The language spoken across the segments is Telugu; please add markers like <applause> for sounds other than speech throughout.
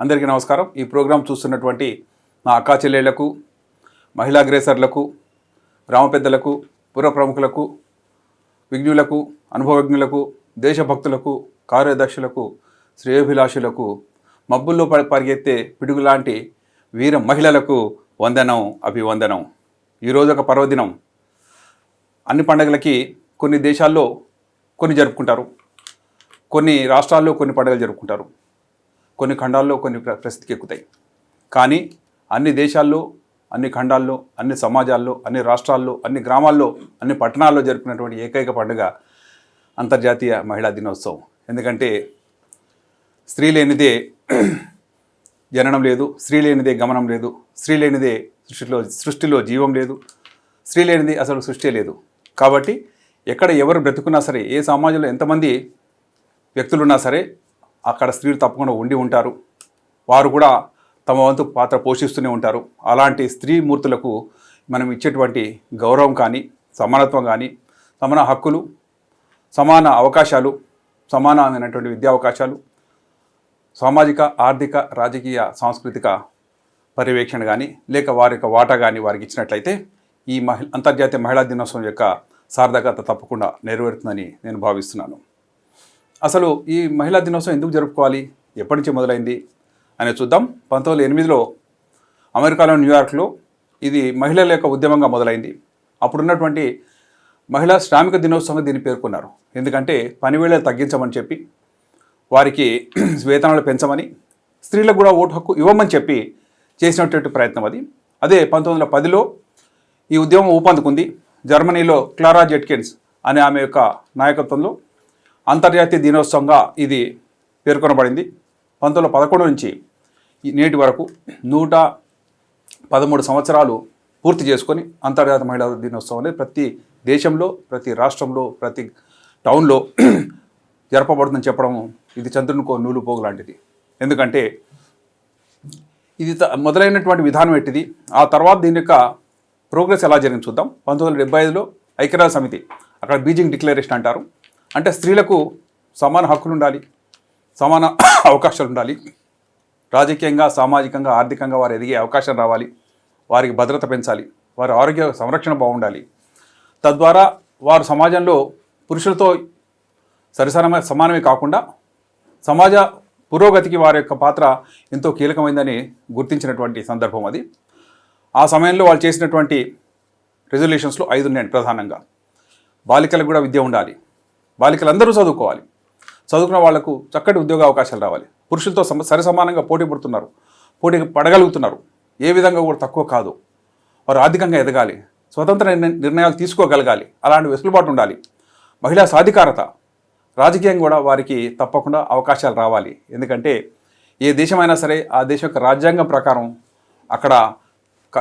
అందరికీ నమస్కారం. ఈ ప్రోగ్రాం చూస్తున్నటువంటి మా అక్కా చెల్లెళ్ళకు మహిళా గ్రేసర్లకు గ్రామ పెద్దలకు పుర ప్రముఖులకు విజ్ఞులకు అనుభవజ్ఞులకు దేశభక్తులకు కార్యదర్శులకు శ్రేయోభిలాషులకు మబ్బుల్లో ప- పరిగెత్తే పిడుగులాంటి వీర మహిళలకు వందనం అభివందనం. ఈరోజు ఒక పర్వదినం. అన్ని పండగలకి కొన్ని దేశాల్లో కొన్ని జరుపుకుంటారు. కొన్ని రాష్ట్రాల్లో కొన్ని పండుగలు జరుపుకుంటారు. కొన్ని ఖండాల్లో కొన్ని ప్ర- ప్రసిద్ధికి ఎక్కుతాయి. కానీ అన్ని దేశాల్లో అన్ని ఖండాల్లో అన్ని సమాజాల్లో అన్ని రాష్ట్రాల్లో అన్ని గ్రామాల్లో అన్ని పట్టణాల్లో జరుపుకున్నటువంటి ఏకైక పండుగ అంతర్జాతీయ మహిళా దినోత్సవం. ఎందుకంటే స్త్రీ లేనిదే జననం లేదు స్త్రీ లేనిదే గమనం లేదు స్త్రీ లేనిదే సృష్టిలో సృష్టిలో జీవం లేదు స్త్రీ లేనిది అసలు సృష్టి లేదు. కాబట్టి ఎక్కడ ఎవరు బ్రతుకున్నా సరే ఏ సమాజంలో ఎంతమంది వ్యక్తులున్నా సరే అక్కడ స్త్రీలు తప్పకుండా ఉండి ఉంటారు. వారు కూడా తమ వంతు పాత్ర పోషిస్తూనే ఉంటారు. అలాంటి స్త్రీ మూర్తులకు మనం ఇచ్చేటువంటి గౌరవం కానీ సమానత్వం కానీ సమాన హక్కులు సమాన అవకాశాలు సమానమైనటువంటి విద్యా అవకాశాలు సామాజిక ఆర్థిక రాజకీయ సాంస్కృతిక పర్యవేక్షణ కానీ లేక వారి యొక్క వాటా కానీ వారికి ఇచ్చినట్లయితే ఈ మహి అంతర్జాతీయ మహిళా దినోత్సవం యొక్క సార్థకత తప్పకుండా నెరవేరుతుందని నేను భావిస్తున్నాను. అసలు ఈ మహిళా దినోత్సవం ఎందుకు జరుపుకోవాలి? ఎప్పటి నుంచి మొదలైంది? అనేది చూద్దాం. పంతొమ్మిది వందల ఎనిమిదిలో అమెరికాలో న్యూయార్క్లో ఇది మహిళల యొక్క ఉద్యమంగా మొదలైంది. అప్పుడున్నటువంటి మహిళా శ్రామిక దినోత్సవంగా దీన్ని పేర్కొన్నారు ఎందుకంటే పనివేళలు తగ్గించమని చెప్పి వారికి <clears throat> వేతనాలు పెంచమని స్త్రీలకు కూడా ఓటు హక్కు ఇవ్వమని చెప్పి చేసినటువంటి ప్రయత్నం అది. అదే పంతొమ్మిది వందల పదిలో ఈ ఉద్యమం ఊపందుకుంది. జర్మనీలో క్లారా జెట్కిన్స్ అనే ఆమె యొక్క నాయకత్వంలో అంతర్జాతీయ దినోత్సవంగా ఇది పేర్కొనబడింది. పంతొమ్మిది పదకొండు నుంచి ఈ నేటి వరకు నూట పదమూడు సంవత్సరాలు పూర్తి చేసుకొని అంతర్జాతీయ మహిళా దినోత్సవం అనేది ప్రతి దేశంలో ప్రతి రాష్ట్రంలో ప్రతి టౌన్లో <clears throat> జరపబడుతుందని చెప్పడం ఇది చంద్రునికో నూలు పోగు లాంటిది. ఎందుకంటే ఇది త- మొదలైనటువంటి విధానం ఎట్టిది? ఆ తర్వాత దీని యొక్క ప్రోగ్రెస్ ఎలా జరిగింది చూద్దాం. పంతొమ్మిది వందల డెబ్బై ఐదులో ఐక్యరాజ్య సమితి అక్కడ బీజింగ్ డిక్లరేషన్ అంటారు. అంటే స్త్రీలకు సమాన హక్కులు ఉండాలి సమాన <coughs> అవకాశాలు ఉండాలి. రాజకీయంగా సామాజికంగా ఆర్థికంగా వారు ఎదిగే అవకాశం రావాలి. వారికి భద్రత పెంచాలి. వారి ఆరోగ్య సంరక్షణ బాగుండాలి. తద్వారా వారు సమాజంలో పురుషులతో సరిసమ సమానమే కాకుండా సమాజ పురోగతికి వారి యొక్క పాత్ర ఎంతో కీలకమైందని గుర్తించినటువంటి సందర్భం అది. ఆ సమయంలో వాళ్ళు చేసినటువంటి రెజల్యూషన్స్లో ఐదు ఉన్నాయండి ప్రధానంగా. బాలికలకు కూడా విద్య ఉండాలి. బాలికలందరూ చదువుకోవాలి. చదువుకున్న వాళ్ళకు చక్కటి ఉద్యోగ అవకాశాలు రావాలి. పురుషులతో సమ సరి సమానంగా పోటీ పడుతున్నారు. పోటీ పడగలుగుతున్నారు. ఏ విధంగా కూడా తక్కువ కాదు. వారు ఆర్థికంగా ఎదగాలి. స్వతంత్ర నిర్ణయాలు తీసుకోగలగాలి. అలాంటి వెసులుబాటు ఉండాలి. మహిళా సాధికారత. రాజకీయం కూడా వారికి తప్పకుండా అవకాశాలు రావాలి. ఎందుకంటే ఏ దేశమైనా సరే ఆ దేశ యొక్క రాజ్యాంగం ప్రకారం అక్కడ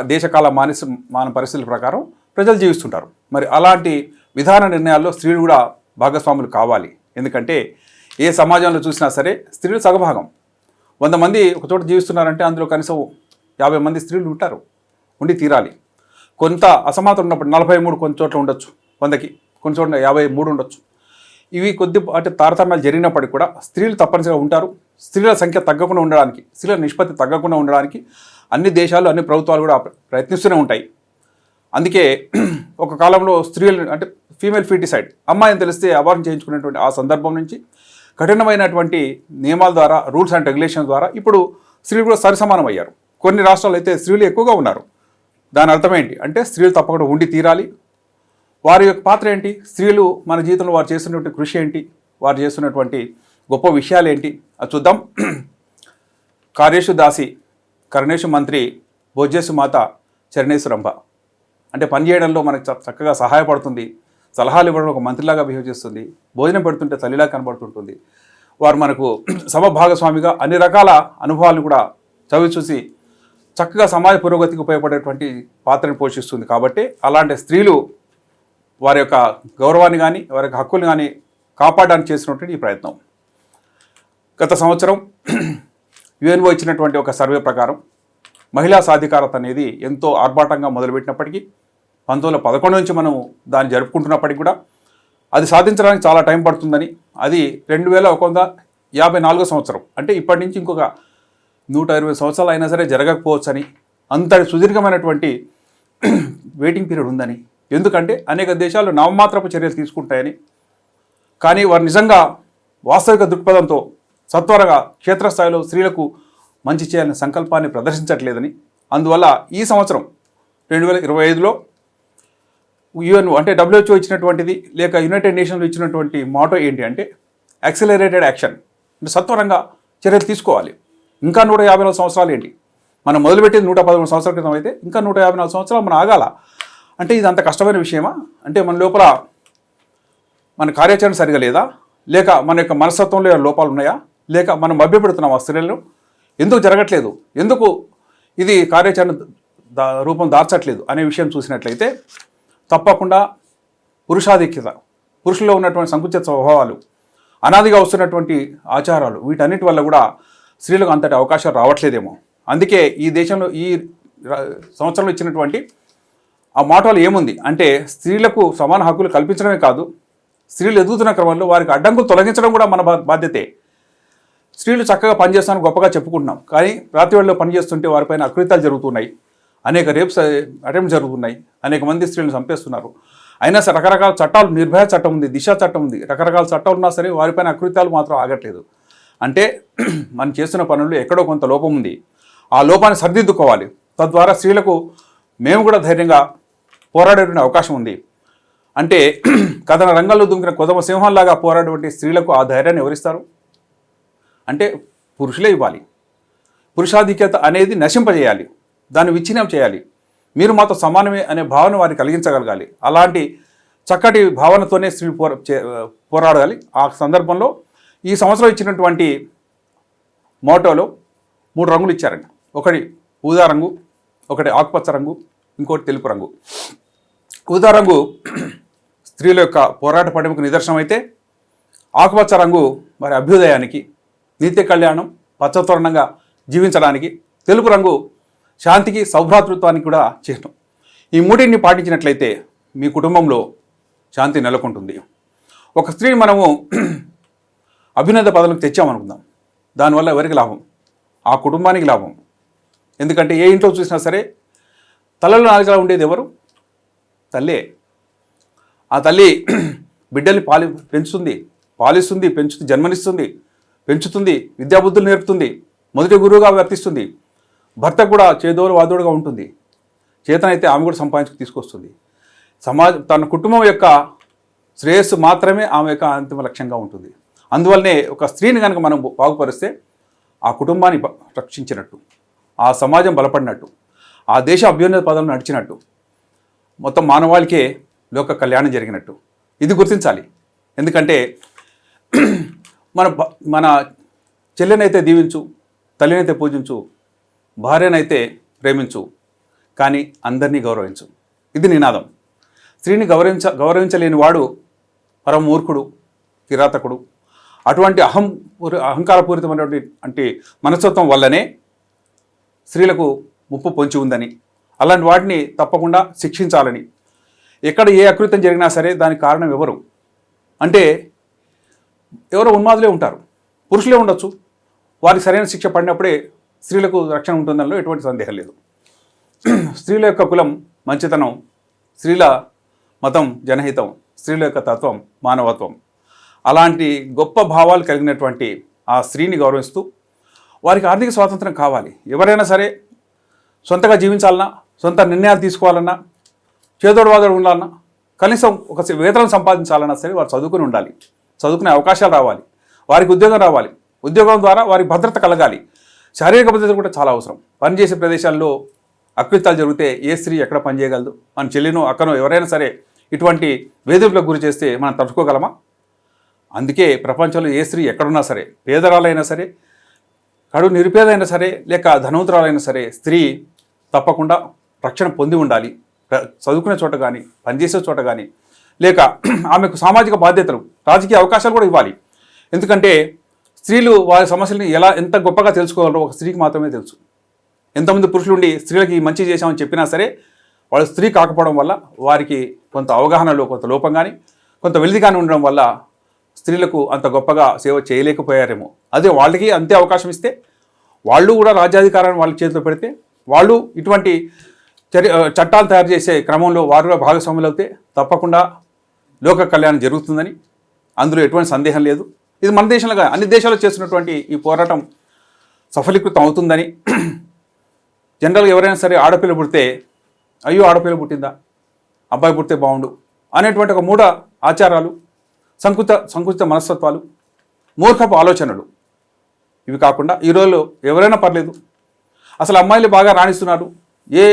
దేశకాల మానస మాన పరిస్థితుల ప్రకారం ప్రజలు జీవిస్తుంటారు. మరి అలాంటి విధాన నిర్ణయాల్లో స్త్రీలు కూడా భాగస్వాములు కావాలి. ఎందుకంటే ఏ సమాజంలో చూసినా సరే స్త్రీలు సగభాగం. వంద మంది ఒక చోట జీవిస్తున్నారంటే అందులో కనీసం యాభై మంది స్త్రీలు ఉంటారు. ఉండి తీరాలి. కొంత అసమానత ఉన్నప్పుడు నలభై మూడు కొన్ని చోట్ల ఉండొచ్చు. వందకి కొన్ని చోట్ల యాభై మూడు ఉండొచ్చు. ఇవి కొద్ది అంటే తారతమ్యాలు జరిగినప్పటికీ కూడా స్త్రీలు తప్పనిసరిగా ఉంటారు. స్త్రీల సంఖ్య తగ్గకుండా ఉండడానికి స్త్రీల నిష్పత్తి తగ్గకుండా ఉండడానికి అన్ని దేశాలు అన్ని ప్రభుత్వాలు కూడా ప్రయత్నిస్తూనే ఉంటాయి. అందుకే ఒక కాలంలో స్త్రీలు అంటే ఫీమేల్ ఫీటిసైడ్. అమ్మాయిని తెలిస్తే అవార్డు చేయించుకునేటువంటి ఆ సందర్భం నుంచి కఠినమైనటువంటి నియమాల ద్వారా రూల్స్ అండ్ రెగ్యులేషన్స్ ద్వారా ఇప్పుడు స్త్రీలు కూడా సరిసమానం అయ్యారు. కొన్ని రాష్ట్రాల్లో అయితే స్త్రీలు ఎక్కువగా ఉన్నారు. దాని అర్థం ఏంటి? అంటే స్త్రీలు తప్పకుండా ఉండి తీరాలి. వారి యొక్క పాత్ర ఏంటి? స్త్రీలు మన జీవితంలో వారు చేస్తున్నటువంటి కృషి ఏంటి? వారు చేస్తున్నటువంటి గొప్ప విషయాలు ఏంటి? అది చూద్దాం. కార్యేషు దాసి కరణేషు మంత్రి భోజ్యేసు మాత చరణేశ్వరంభ. అంటే పని చేయడంలో మనకు చ- చక్కగా సహాయపడుతుంది. సలహాలు ఇవ్వడం ఒక మంత్రిలాగా బిహేవ్ చేస్తుంది. భోజనం పెడుతుంటే తల్లిలా కనబడుతుంటుంది. వారు మనకు సభ భాగస్వామిగా అన్ని రకాల అనుభవాలను కూడా చవి చూసి చక్కగా సమాజ పురోగతికి ఉపయోగపడేటువంటి పాత్రను పోషిస్తుంది. కాబట్టి అలాంటి స్త్రీలు వారి యొక్క గౌరవాన్ని కానీ వారి యొక్క హక్కుని కానీ కాపాడడానికి చేసినటువంటి ఈ ప్రయత్నం. గత సంవత్సరం యుఎన్ఓ ఇచ్చినటువంటి ఒక సర్వే ప్రకారం మహిళా సాధికారత అనేది ఎంతో ఆర్భాటంగా మొదలుపెట్టినప్పటికీ పంతొమ్మిది వందల పదకొండు నుంచి మనం దాన్ని జరుపుకుంటున్నప్పటికీ కూడా అది సాధించడానికి చాలా టైం పడుతుందని. అది రెండు వేల ఒక వంద యాభై నాలుగో సంవత్సరం. అంటే ఇప్పటి నుంచి ఇంకొక నూట ఇరవై సంవత్సరాలు అయినా సరే జరగకపోవచ్చని అంతటి సుదీర్ఘమైనటువంటి <clears throat> వెయిటింగ్ పీరియడ్ ఉందని. ఎందుకంటే అనేక దేశాలు నవమాత్రపు చర్యలు తీసుకుంటాయని. కానీ వారు నిజంగా వాస్తవిక దృక్పథంతో సత్వరగా క్షేత్రస్థాయిలో స్త్రీలకు మంచి చేయాలనే సంకల్పాన్ని ప్రదర్శించట్లేదని. అందువల్ల ఈ సంవత్సరం రెండు వేల ఇరవై ఐదులో యుఎన్ అంటే డబ్ల్యూహెచ్ఓ ఇచ్చినటువంటిది లేక యునైటెడ్ నేషన్లు ఇచ్చినటువంటి మోటో ఏంటి అంటే యాక్సిలరేటెడ్ యాక్షన్ అంటే సత్వరంగా చర్యలు తీసుకోవాలి. ఇంకా నూట యాభై నాలుగు సంవత్సరాలు ఏంటి? మనం మొదలుపెట్టేది నూట పదమూడు సంవత్సరాల క్రితం అయితే ఇంకా నూట యాభై నాలుగు సంవత్సరాలు మనం ఆగాల. అంటే ఇది అంత కష్టమైన విషయమా? అంటే మన లోపల మన కార్యాచరణ సరిగా లేదా? లేక మన యొక్క మనస్తత్వంలో లోపాలు ఉన్నాయా? లేక మనం మభ్యపెడుతున్నాం ఆ స్త్రీలను ఎందుకు జరగట్లేదు? ఎందుకు ఇది కార్యాచరణ దా రూపం దాల్చట్లేదు అనే విషయం చూసినట్లయితే తప్పకుండా పురుషాధిక్యత పురుషుల్లో ఉన్నటువంటి సంకుచిత స్వభావాలు అనాదిగా వస్తున్నటువంటి ఆచారాలు వీటన్నిటి వల్ల కూడా స్త్రీలకు అంతటి అవకాశాలు రావట్లేదేమో. అందుకే ఈ దేశంలో ఈ సంవత్సరంలో ఇచ్చినటువంటి ఆ మాటలు ఏముంది? అంటే స్త్రీలకు సమాన హక్కులు కల్పించడమే కాదు స్త్రీలు ఎదుగుతున్న క్రమంలో వారికి అడ్డంకులు తొలగించడం కూడా మన బాధ్యతే. స్త్రీలు చక్కగా పనిచేస్తాను గొప్పగా చెప్పుకుంటున్నాం. కానీ రాత్రి వేళలో పనిచేస్తుంటే వారిపైన అకృత్యాలు జరుగుతున్నాయి. అనేక రేప్స్ అటెంప్ట్ జరుగుతున్నాయి. అనేక మంది స్త్రీలను చంపేస్తున్నారు. అయినా సరే రకరకాల చట్టాలు నిర్భయ చట్టం ఉంది దిశ చట్టం ఉంది. రకరకాల చట్టాలు ఉన్నా సరే వారిపైన అకృత్యాలు మాత్రం ఆగట్లేదు. అంటే <clears throat> మనం చేస్తున్న పనుల్లో ఎక్కడో కొంత లోపం ఉంది. ఆ లోపాన్ని సరిదిద్దుకోవాలి. తద్వారా స్త్రీలకు మేము కూడా ధైర్యంగా పోరాడేటువంటి అవకాశం ఉంది. అంటే <clears throat> కథన రంగంలో దుంకిన కొదమ సింహంలాగా పోరాడేటువంటి స్త్రీలకు ఆ ధైర్యాన్ని ఎవరిస్తారు? అంటే పురుషులే ఇవ్వాలి. పురుషాధిక్యత అనేది నశింపజేయాలి. దాన్ని విచ్ఛిన్నం చేయాలి. మీరు మాతో సమానమే అనే భావన వారికి కలిగించగలగాలి. అలాంటి చక్కటి భావనతోనే స్త్రీ పోర చే- పోరాడాలి. ఆ సందర్భంలో ఈ సంవత్సరం ఇచ్చినటువంటి మోటోలో మూడు రంగులు ఇచ్చారండి. ఒకటి ఊదా రంగు ఒకటి ఆకుపచ్చ రంగు ఇంకోటి తెలుపు రంగు. ఊదా రంగు స్త్రీల యొక్క పోరాట పటిమకు నిదర్శనం అయితే ఆకుపచ్చ రంగు మరి అభ్యుదయానికి నిత్య కళ్యాణం పచ్చతోరణంగా జీవించడానికి తెలుపు రంగు శాంతికి సౌభ్రాతృత్వానికి కూడా చిహ్నం ఈ మూడింటిని పాటించినట్లయితే మీ కుటుంబంలో శాంతి నెలకొంటుంది. ఒక స్త్రీని మనము <clears throat> అభ్యున్నత పదవులకు తెచ్చామనుకుందాం. దానివల్ల ఎవరికి లాభం? ఆ కుటుంబానికి లాభం. ఎందుకంటే ఏ ఇంట్లో చూసినా సరే తలలో నాలుగలా ఉండేది ఎవరు? తల్లే. ఆ తల్లి <clears throat> బిడ్డల్ని పాలి పెంచుతుంది పాలిస్తుంది పెంచుతుంది జన్మనిస్తుంది పెంచుతుంది విద్యాబుద్ధులు నేర్పుతుంది మొదటి గురువుగా వర్తిస్తుంది. భర్త కూడా చేదోడు వాదోడుగా ఉంటుంది. చేతనైతే ఆమె కూడా సంపాదించుకు తీసుకొస్తుంది. సమాజ తన కుటుంబం యొక్క శ్రేయస్సు మాత్రమే ఆమె యొక్క అంతిమ లక్ష్యంగా ఉంటుంది. అందువల్లనే ఒక స్త్రీని కనుక మనం బాగుపరిస్తే ఆ కుటుంబాన్ని రక్షించినట్టు ఆ సమాజం బలపడినట్టు ఆ దేశ అభ్యున్నత పదం నడిచినట్టు మొత్తం మానవాళికే లోక కళ్యాణం జరిగినట్టు. ఇది గుర్తించాలి. ఎందుకంటే మన మన చెల్లెనైతే దీవించు తల్లినైతే పూజించు భార్యనైతే ప్రేమించు కానీ అందరినీ గౌరవించు. ఇది నినాదం. స్త్రీని గౌరవించ గౌరవించలేని వాడు పరమ మూర్ఖుడు కిరాతకుడు. అటువంటి అహం పూరి- అహంకారపూరితమైనటువంటి అంటే మనస్తత్వం వల్లనే స్త్రీలకు ముప్పు పొంచి ఉందని అలాంటి వాటిని తప్పకుండా శిక్షించాలని. ఎక్కడ ఏ అకృతం జరిగినా సరే దానికి కారణం ఎవరు? అంటే ఎవరో ఉన్మాదులే ఉంటారు. పురుషులే ఉండొచ్చు. వారికి సరైన శిక్ష పడినప్పుడే స్త్రీలకు రక్షణ ఉంటుందనలో ఎటువంటి సందేహం లేదు. స్త్రీల యొక్క కులం మంచితనం స్త్రీల మతం జనహితం స్త్రీల యొక్క తత్వం మానవత్వం. అలాంటి గొప్ప భావాలు కలిగినటువంటి ఆ స్త్రీని గౌరవిస్తూ వారికి ఆర్థిక స్వాతంత్రం కావాలి. ఎవరైనా సరే సొంతగా జీవించాలన్నా సొంత నిర్ణయాలు తీసుకోవాలన్నా చేదోడవాదోడు ఉండాలన్నా కనీసం ఒక వేతనం సంపాదించాలన్నా సరే వారు చదువుకుని ఉండాలి. చదువుకునే అవకాశాలు రావాలి. వారికి ఉద్యోగం రావాలి. ఉద్యోగం ద్వారా వారికి భద్రత కలగాలి. శారీరక భద్రత కూడా చాలా అవసరం. పనిచేసే ప్రదేశాల్లో అకృత్యాలు జరిగితే ఏ స్త్రీ ఎక్కడ పనిచేయగలదు మన చెల్లినో అక్కనో ఎవరైనా సరే ఇటువంటి వేధింపులకు గురి చేస్తే మనం తట్టుకోగలమా? అందుకే ప్రపంచంలో ఏ స్త్రీ ఎక్కడున్నా సరే పేదరాలైనా సరే కడు నిరుపేదైనా సరే లేక ధనవంతురాలైనా సరే స్త్రీ తప్పకుండా రక్షణ పొంది ఉండాలి. చదువుకునే చోట కానీ పనిచేసే చోట కానీ లేక <clears throat> ఆమెకు సామాజిక బాధ్యతలు రాజకీయ అవకాశాలు కూడా ఇవ్వాలి. ఎందుకంటే స్త్రీలు వారి సమస్యల్ని ఎలా ఎంత గొప్పగా తెలుసుకోగలరో ఒక స్త్రీకి మాత్రమే తెలుసు. ఎంతమంది పురుషులు ఉండి స్త్రీలకి మంచి చేశామని చెప్పినా సరే వాళ్ళు స్త్రీ కాకపోవడం వల్ల వారికి కొంత అవగాహనలో కొంత లోపం కానీ కొంత వెలిది కానీ ఉండడం వల్ల స్త్రీలకు అంత గొప్పగా సేవ చేయలేకపోయారేమో. అదే వాళ్ళకి అంతే అవకాశం ఇస్తే వాళ్ళు కూడా రాజ్యాధికారాన్ని వాళ్ళ చేతిలో పెడితే వాళ్ళు ఇటువంటి చర్య చట్టాలు తయారు చేసే క్రమంలో వారు కూడా భాగస్వాములు అవుతే తప్పకుండా లోక కళ్యాణం జరుగుతుందని అందులో ఎటువంటి సందేహం లేదు. ఇది మన దేశంలో కాదు, అన్ని దేశాల్లో చేస్తున్నటువంటి ఈ పోరాటం సఫలీకృతం అవుతుందని <clears throat> జనరల్గా ఎవరైనా సరే ఆడపిల్ల పుడితే అయ్యో ఆడపిల్ల పుట్టిందా? అబ్బాయి పుడితే బాగుండు అనేటువంటి ఒక మూఢ ఆచారాలు సంకుచిత సంకుచిత మనస్తత్వాలు మూర్ఖపు ఆలోచనలు. ఇవి కాకుండా ఈ రోజుల్లో ఎవరైనా పర్లేదు. అసలు అమ్మాయిలు బాగా రాణిస్తున్నారు. ఏ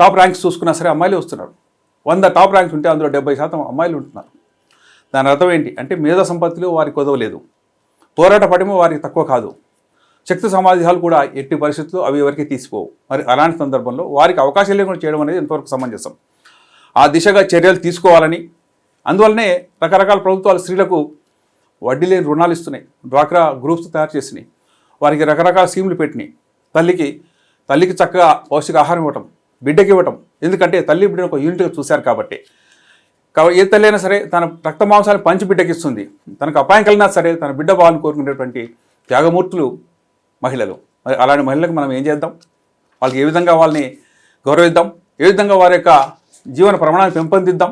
టాప్ ర్యాంక్స్ చూసుకున్నా సరే అమ్మాయిలే వస్తున్నారు. వంద టాప్ ర్యాంక్స్ ఉంటే అందులో డెబ్బై శాతం అమ్మాయిలు ఉంటున్నారు. దాని అర్థం ఏంటి? అంటే మేధా సంపత్తిలో వారికి కొదవలేదు పోరాట పటిమ వారికి తక్కువ కాదు. శక్తి సమాధాలు కూడా ఎట్టి పరిస్థితుల్లో అవి ఎవరికి తీసిపోవు. మరి అలాంటి సందర్భంలో వారికి అవకాశం లేకుండా చేయడం అనేది ఎంతవరకు సమంజసం? ఆ దిశగా చర్యలు తీసుకోవాలని అందువల్లనే రకరకాల ప్రభుత్వాలు స్త్రీలకు వడ్డీ లేని రుణాలు ఇస్తున్నాయి. డ్వాక్రా గ్రూప్స్ తయారు చేసినాయి. వారికి రకరకాల స్కీములు పెట్టినాయి. తల్లికి తల్లికి చక్కగా పౌష్టికాహారం ఇవ్వటం బిడ్డకి ఇవ్వటం. ఎందుకంటే తల్లి బిడ్డను ఒక యూనిట్గా చూశారు కాబట్టి. కాబట్టి ఏ తల్లి అయినా సరే తన రక్త మాంసాన్ని పంచి బిడ్డకి ఇస్తుంది తనకు అపాయం కలిగినా సరే తన బిడ్డ బాలను కోరుకునేటువంటి త్యాగమూర్తులు మహిళలు. మరి అలాంటి మహిళలకు మనం ఏం చేద్దాం? వాళ్ళకి ఏ విధంగా వాళ్ళని గౌరవిద్దాం? ఏ విధంగా వారి యొక్క జీవన ప్రమాణాన్ని పెంపొందిద్దాం?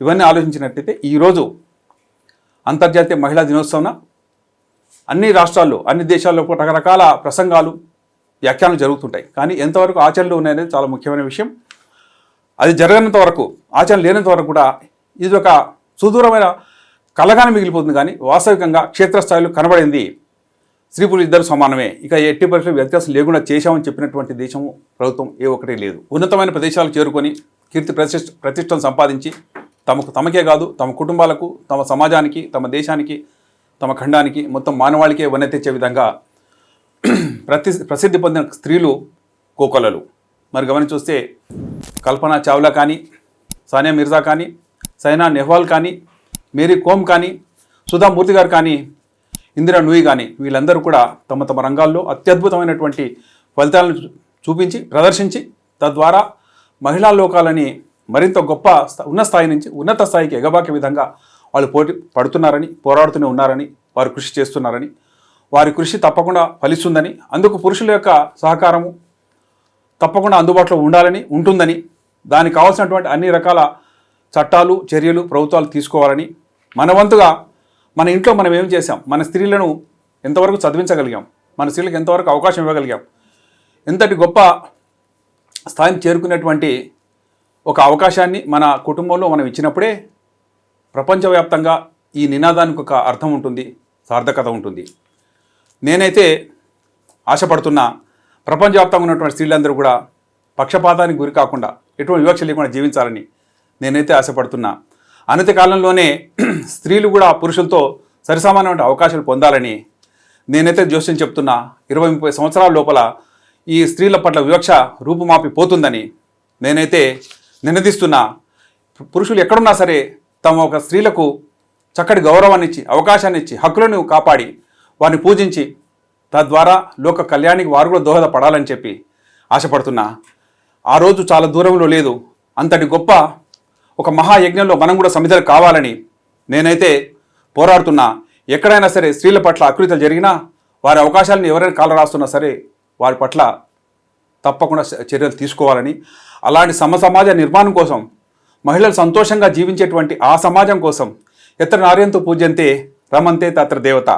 ఇవన్నీ ఆలోచించినట్టయితే ఈరోజు అంతర్జాతీయ మహిళా దినోత్సవం అన్ని రాష్ట్రాల్లో అన్ని దేశాల్లో కూడా రకరకాల ప్రసంగాలు వ్యాఖ్యానాలు జరుగుతుంటాయి. కానీ ఎంతవరకు ఆచరణలు ఉన్నాయనేది చాలా ముఖ్యమైన విషయం. అది జరగనంత వరకు ఆచరణ లేనంత వరకు కూడా ఇది ఒక సుదూరమైన కలగానే మిగిలిపోతుంది కానీ వాస్తవికంగా క్షేత్రస్థాయిలో కనబడింది. స్త్రీ పురుషులు ఇద్దరు సమానమే. ఇక ఎట్టి పరీక్షలు వ్యత్యాసం లేకుండా చేశామని చెప్పినటువంటి దేశం ప్రభుత్వం ఏ ఒక్కటి లేదు. ఉన్నతమైన ప్రదేశాలు చేరుకొని కీర్తి ప్రతిష్ట ప్రతిష్టను సంపాదించి తమకు తమకే కాదు తమ కుటుంబాలకు తమ సమాజానికి తమ దేశానికి తమ ఖండానికి మొత్తం మానవాళికే వన్నె తెచ్చే విధంగా ప్రతి ప్రసిద్ధి పొందిన స్త్రీలు కోకొలలు. మరి గమని చూస్తే కల్పన చావ్లా కానీ సానియా మిర్జా కానీ సైనా నెహ్వాల్ కానీ మేరీ కోమ్ కానీ సుధామూర్తి గారు కానీ ఇందిరా నూయి కానీ వీళ్ళందరూ కూడా తమ తమ రంగాల్లో అత్యద్భుతమైనటువంటి ఫలితాలను చూ- చూపించి ప్రదర్శించి తద్వారా మహిళా లోకాలని మరింత గొప్ప స్థా- ఉన్న స్థాయి నుంచి ఉన్నత స్థాయికి ఎగబాకే విధంగా వాళ్ళు పోటీ పడుతున్నారని పోరాడుతూనే ఉన్నారని వారు కృషి చేస్తున్నారని వారి కృషి తప్పకుండా ఫలిస్తుందని అందుకు పురుషుల యొక్క సహకారము తప్పకుండా అందుబాటులో ఉండాలని ఉంటుందని దానికి కావాల్సినటువంటి అన్ని రకాల చట్టాలు చర్యలు ప్రభుత్వాలు తీసుకోవాలని మన వంతుగా మన ఇంట్లో మనం ఏం చేశాం? మన స్త్రీలను ఎంతవరకు చదివించగలిగాం? మన స్త్రీలకు ఎంతవరకు అవకాశం ఇవ్వగలిగాం? ఎంతటి గొప్ప స్థాయిని చేరుకునేటువంటి ఒక అవకాశాన్ని మన కుటుంబంలో మనం ఇచ్చినప్పుడే ప్రపంచవ్యాప్తంగా ఈ నినాదానికి ఒక అర్థం ఉంటుంది సార్థకత ఉంటుంది. నేనైతే ఆశపడుతున్నా ప్రపంచవ్యాప్తంగా ఉన్నటువంటి స్త్రీలందరూ కూడా పక్షపాతానికి గురి కాకుండా ఎటువంటి వివక్ష లేకుండా జీవించాలని నేనైతే ఆశపడుతున్నా. అనతి కాలంలోనే <clears throat> స్త్రీలు కూడా పురుషులతో సరిసమానమైన అవకాశాలు పొందాలని నేనైతే జోస్యం చెప్తున్నా. ఇరవై ముప్పై సంవత్సరాల లోపల ఈ స్త్రీల పట్ల వివక్ష రూపుమాపి పోతుందని నేనైతే నినదిస్తున్నా. పురుషులు ఎక్కడున్నా సరే తమ ఒక స్త్రీలకు చక్కటి గౌరవాన్ని ఇచ్చి అవకాశాన్ని ఇచ్చి హక్కులను కాపాడి వారిని పూజించి తద్వారా లోక కళ్యాణికి వారు కూడా దోహదపడాలని చెప్పి ఆశపడుతున్నా. ఆ రోజు చాలా దూరంలో లేదు. అంతటి గొప్ప ఒక మహాయజ్ఞంలో మనం కూడా సమిధలు కావాలని నేనైతే పోరాడుతున్నా. ఎక్కడైనా సరే స్త్రీల పట్ల అకృతలు జరిగినా వారి అవకాశాలను ఎవరైనా కాల రాస్తున్నా సరే వారి పట్ల తప్పకుండా చర్యలు తీసుకోవాలని. అలాంటి సమ సమాజ నిర్మాణం కోసం మహిళలు సంతోషంగా జీవించేటువంటి ఆ సమాజం కోసం ఎత్ర నార్యంతో పూజంతే రమంతే తత్ర దేవత.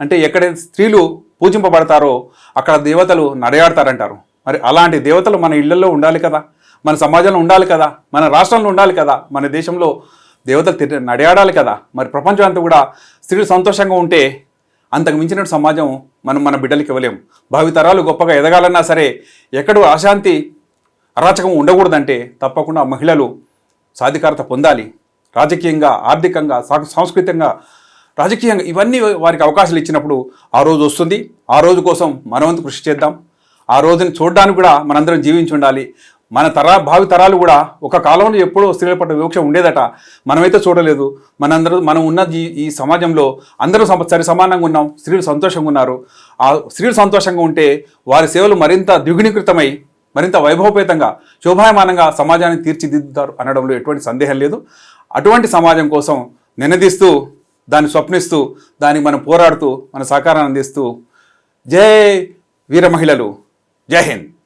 అంటే ఎక్కడైతే స్త్రీలు పూజింపబడతారో అక్కడ దేవతలు నడయాడతారంటారు. మరి అలాంటి దేవతలు మన ఇళ్ళలో ఉండాలి కదా. మన సమాజంలో ఉండాలి కదా మన రాష్ట్రంలో ఉండాలి కదా మన దేశంలో దేవతలు నడయాడాలి కదా. మరి ప్రపంచం అంతా కూడా స్త్రీలు సంతోషంగా ఉంటే అంతకు మించిన సమాజం మనం మన బిడ్డలకి ఇవ్వలేం భావితరాలు గొప్పగా ఎదగాలన్నా సరే ఎక్కడో అశాంతి అరాచకం ఉండకూడదంటే తప్పకుండా మహిళలు సాధికారత పొందాలి. రాజకీయంగా ఆర్థికంగా సా- సాంస్కృతికంగా రాజకీయంగా ఇవన్నీ వారికి అవకాశాలు ఇచ్చినప్పుడు ఆ రోజు వస్తుంది. ఆ రోజు కోసం మనవంతు కృషి చేద్దాం. ఆ రోజుని చూడడానికి కూడా మనందరం జీవించి ఉండాలి. మన తరా భావి తరాలు కూడా ఒక కాలంలో ఎప్పుడో స్త్రీల పట్ల వివక్ష ఉండేదట. మనమైతే చూడలేదు. మనందరూ మనం ఉన్న ఈ- ఈ సమాజంలో అందరూ సరి సమానంగా ఉన్నాం. స్త్రీలు సంతోషంగా ఉన్నారు. ఆ స్త్రీలు సంతోషంగా ఉంటే వారి సేవలు మరింత ద్విగుణీకృతమై మరింత వైభవపేతంగా శోభాయమానంగా సమాజాన్ని తీర్చిదిద్దుతారు అనడంలో ఎటువంటి సందేహం లేదు. అటువంటి సమాజం కోసం నినదిస్తూ దాన్ని స్వప్నిస్తూ దానికి మనం పోరాడుతూ మన సహకారాన్ని అందిస్తూ జై వీర మహిళలు. జై హింద్.